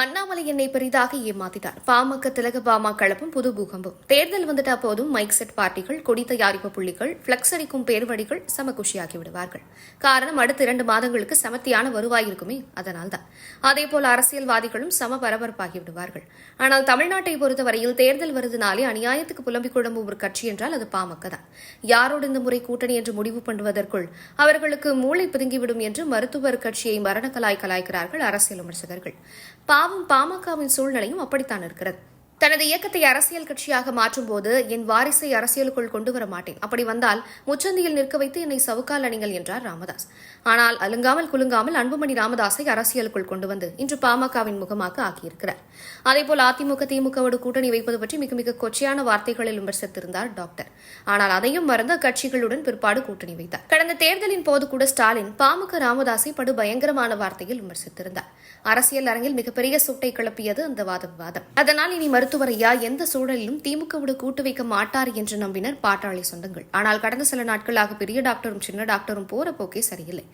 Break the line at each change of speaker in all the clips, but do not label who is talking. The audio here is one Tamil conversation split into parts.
அண்ணாமலை என்னை பெரிதாக ஏமாத்திட்டார் பாமக திலக பாமா கலப்பும் புது பூகம்பம். தேர்தல் வந்துட்டா போதும் மைக் செட் பார்ட்டிகள் கொடி தயாரிப்பு புள்ளிகள் பிளக்ஸ் அடிக்கும் பேர்வடிகள் சமகுஷியாகி விடுவார்கள். காரணம் அடுத்த இரண்டு மாதங்களுக்கு சமத்தியான வருவாய் இருக்குமே அதனால்தான். அதேபோல் அரசியல்வாதிகளும் சம பரபரப்பாகி விடுவார்கள். ஆனால் தமிழ்நாட்டை பொறுத்தவரையில் தேர்தல் வருதுனாலே அநியாயத்துக்கு புலம்பிக் குழம்பும் ஒரு கட்சி என்றால் அது பாமக தான். யாரோடு இந்த முறை கூட்டணி என்று முடிவு பண்ணுவதற்குள் அவர்களுக்கு மூளை பிதுங்கிவிடும் என்று மருத்துவர் கட்சியை மரணக்கலாய் கலாய்க்கிறார்கள் அரசியல் விமர்சகர்கள். பாவம் பாமகவின் சூழ்நிலையும் அப்படித்தான் இருக்கிறது. தனது இயக்கத்தை அரசியல் கட்சியாக மாற்றும்போது என் வாரிசை அரசியலுக்குள் கொண்டு வர மாட்டேன். அப்படி வந்தால் முச்சந்தியில் நிற்க வைத்து என்னை சவுக்கால் அணிங்கள் என்றார் ராமதாஸ். ஆனால் அலுங்காமல் குலுங்காமல் அன்புமணி ராமதாஸை அரசியலுக்குள் கொண்டு வந்து இன்று பாமகவின் முகமாக ஆக்கியிருக்கிறார். அதேபோல் அதிமுக திமுகவோடு கூட்டணி வைப்பது பற்றி மிக மிக கொச்சையான வார்த்தைகளில் விமர்சித்திருந்தார் டாக்டர். ஆனால் அதையும் மறந்த கட்சிகளுடன் பிற்பாடு கூட்டணி வைத்தார். கடந்த தேர்தலின் போது கூட ஸ்டாலின் பாமக ராமதாஸை படு பயங்கரமான வார்த்தையில் விமர்சித்திருந்தார். அரசியல் அரங்கில் மிகப்பெரிய சூட்டை கிளப்பியது அந்த வாத விவாதம் அதனால் இனி மருத்துவரையா எந்த சூழலிலும் திமுகவோடு கூட்டு வைக்க மாட்டார் என்று நம்பினர் பாட்டாளி சொந்தங்கள். ஆனால் கடந்த சில நாட்களாக பெரிய டாக்டரும் சின்ன டாக்டரும் போற போக்கே சரியில்லை.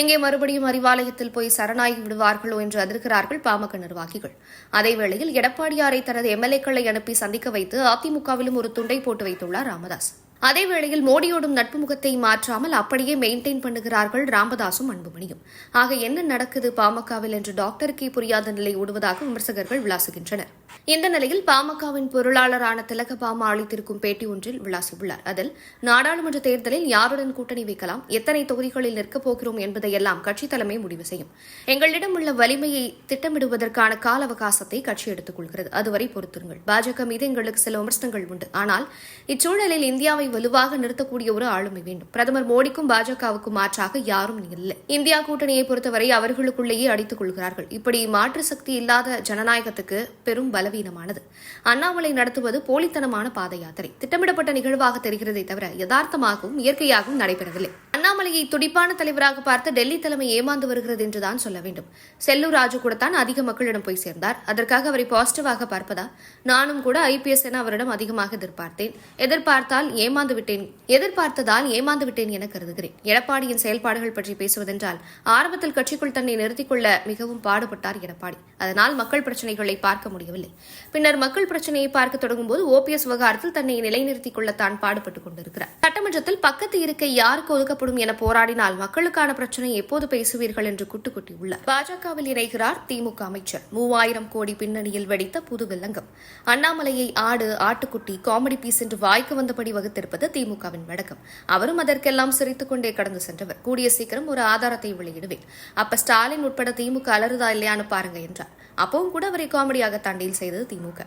எங்கே மறுபடியும் அறிவாலயத்தில் போய் சரணாகி விடுவார்களோ என்று அதிர்கிறார்கள் பாமக நிர்வாகிகள். அதேவேளையில் எடப்பாடியாரை தனது எம்எல்ஏக்களை அனுப்பி சந்திக்க வைத்து அதிமுகவிலும் ஒரு துண்டை போட்டு வைத்துள்ளார் ராமதாஸ். அதேவேளையில் மோடியோடும் நட்பு முகத்தை மாற்றாமல் அப்படியே மெயின்டைன் பண்ணுகிறார்கள் ராமதாசும் அன்புமணியும். ஆக என்ன நடக்குது பாமகவில் என்று டாக்டருக்கே புரியாத நிலை ஓடுவதாக விமர்சகர்கள் விளாசுகின்றனர். இந்த நிலையில் பாமகவின் பொருளாளரான திலகபாமா அளித்திருக்கும் பேட்டி ஒன்றில் விளாசியுள்ளார். அதில் நாடாளுமன்ற தேர்தலில் யாருடன் கூட்டணி வைக்கலாம் எத்தனை தொகுதிகளில் நிற்கப் போகிறோம் என்பதையெல்லாம் கட்சித் தலைமை முடிவு செய்யும். எங்களிடம் உள்ள வலிமையை திட்டமிடுவதற்கான கால அவகாசத்தை கட்சி எடுத்துக் கொள்கிறது. அதுவரை பொறுத்திருங்கள். பாஜக மீது எங்களுக்கு சில விமர்சனங்கள் உண்டு. ஆனால் இச்சூழலில் இந்தியாவை வலுவாக நிறுத்தக்கூடிய ஒரு ஆளுமை வேண்டும். பிரதமர் மோடிக்கும் பாஜகவுக்கும் மாற்றாக யாரும் இல்லை. இந்தியா கூட்டணியை பொறுத்தவரை அவர்களுக்குள்ளேயே அடித்துக் கொள்கிறார்கள். இப்படி மாற்று சக்தி இல்லாத ஜனநாயகத்துக்கு பெரும் பலவீனமானது. அண்ணாமலை நடத்துவது போலித்தனமான பாத யாத்திரை திட்டமிடப்பட்ட நிகழ்வாக தெரிகிறதே தவிர யதார்த்தமாகவும் இயற்கையாகவும் நடைபெறவில்லை. அண்ணாமலையை துடிப்பான தலைவராக பார்த்து டெல்லி தலைமை ஏமாந்து வருகிறது என்றுதான் சொல்ல வேண்டும். செல்லூர் ராஜு கூட தான் அதிக மக்களிடம் போய் சேர்ந்தார். அதற்காக அவரை பாசிட்டிவாக பார்ப்பதா? நானும் கூட ஐபிஎஸ் என அவரிடம் அதிகமாக எதிர்பார்த்தேன். எதிர்பார்த்தால் ஏமாந்து விட்டேன். எதிர்பார்த்ததால் ஏமாந்து விட்டேன் என கருதுகிறேன். எடப்பாடியின் செயல்பாடுகள் பற்றி பேசுவதென்றால் ஆரம்பத்தில் கட்சிக்குள் தன்னை நிறுத்திக் கொள்ள மிகவும் பாடுபட்டார் எடப்பாடி. அதனால் மக்கள் பிரச்சனைகளை பார்க்க முடியவில்லை. பின்னர் மக்கள் பிரச்சனையை பார்க்க தொடங்கும் போது ஓபிஎஸ் விவகாரத்தில் தன்னை நிலைநிறுத்திக் கொள்ள தான் பாடுபட்டுக் கொண்டிருக்கிறார். சட்டமன்றத்தில் பக்கத்து இருக்கை யாருக்கு ஒதுக்கப்படும் என போராடினால் மக்களுக்கான பிரச்சனை எப்போது பேசுவீர்கள் என்று குட்டுக்குட்டி குட்டியுள்ளார் பாஜகவில் இணைகிறார் திமுக அமைச்சர். மூவாயிரம் கோடி பின்னணியில் வெடித்த புதுவில்லங்கம். அண்ணாமலையை ஆடு ஆட்டுக்குட்டி காமெடி பீஸ் என்று வாய்க்கு வந்தபடி வகுத்திருப்பது திமுகவின் வழக்கம் அவரும் அதற்கெல்லாம் சிரித்துக் கொண்டே கடந்து சென்றவர். கூடிய சீக்கிரம் ஒரு ஆதாரத்தை வெளியிடுவேன். அப்ப ஸ்டாலின் உட்பட திமுக அலறுதா இல்லையான்னு பாருங்க என்றார். அப்பவும் கூட அவரை காமெடியாக தண்டையில் செய்தது திமுக.